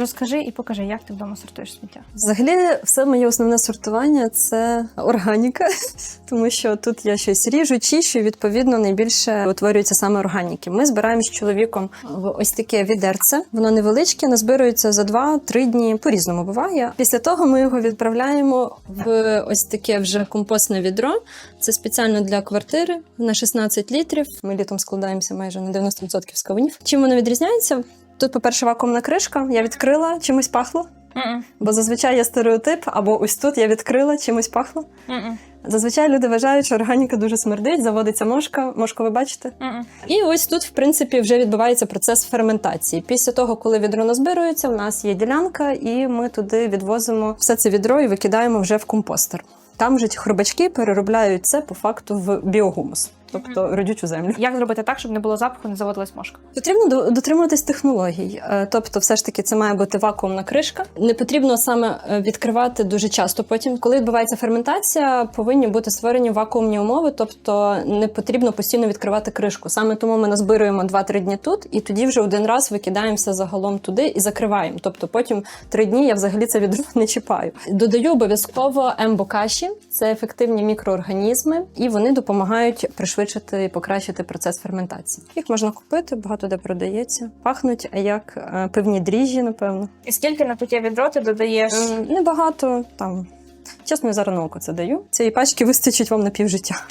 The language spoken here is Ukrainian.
Розкажи і покажи, як ти вдома сортуєш сміття. Взагалі, все моє основне сортування це органіка, тому що тут я щось ріжу, чищу, відповідно, найбільше утворюється саме органіки. Ми збираємо з чоловіком в ось таке відерце. Воно невеличке, назбирується за 2-3 дні. По-різному буває. Після того ми його відправляємо в ось таке вже компостне відро. Це спеціально для квартири на 16 літрів. Ми літом складаємося майже на 90% з кавунів. Чим воно відрізняється? Тут, по-перше, вакуумна кришка. Я відкрила, чимось пахло. Мгм. Бо зазвичай є стереотип, або ось тут я відкрила, чимось пахло. Мгм. Зазвичай люди вважають, що органіка дуже смердить, заводиться мошка. Мошку ви бачите? Мгм. І ось тут, в принципі, вже відбувається процес ферментації. Після того, коли відро назбирується, в нас є ділянка, і ми туди відвозимо все це відро і викидаємо вже в компостер. Там ті хробачки переробляють це по факту в біогумус, тобто родючу землю. Як зробити так, щоб не було запаху, не заводилась мошка? Потрібно дотримуватись технологій. Е, Тобто, все ж таки, це має бути вакуумна кришка. Не потрібно саме е, відкривати дуже часто. Потім, коли відбувається ферментація, повинні бути створені вакуумні умови, тобто не потрібно постійно відкривати кришку. Саме тому ми назбируємо 2-3 дні тут, і тоді вже один раз викидаємося загалом туди і закриваємо. Тобто, потім 3 дні я взагалі це відро не чіпаю. Додаю обов'язково ембокаші, це ефективні мікроорганізми, і вони допомагають пришвидшити і покращити процес ферментації. Їх можна купити, багато де продається. Пахнуть як певні дріжджі, напевно. І скільки на таке відро ти додаєш? Небагато там. Чесно, я зараз на око це даю. Цієї пачки вистачить вам на півжиття.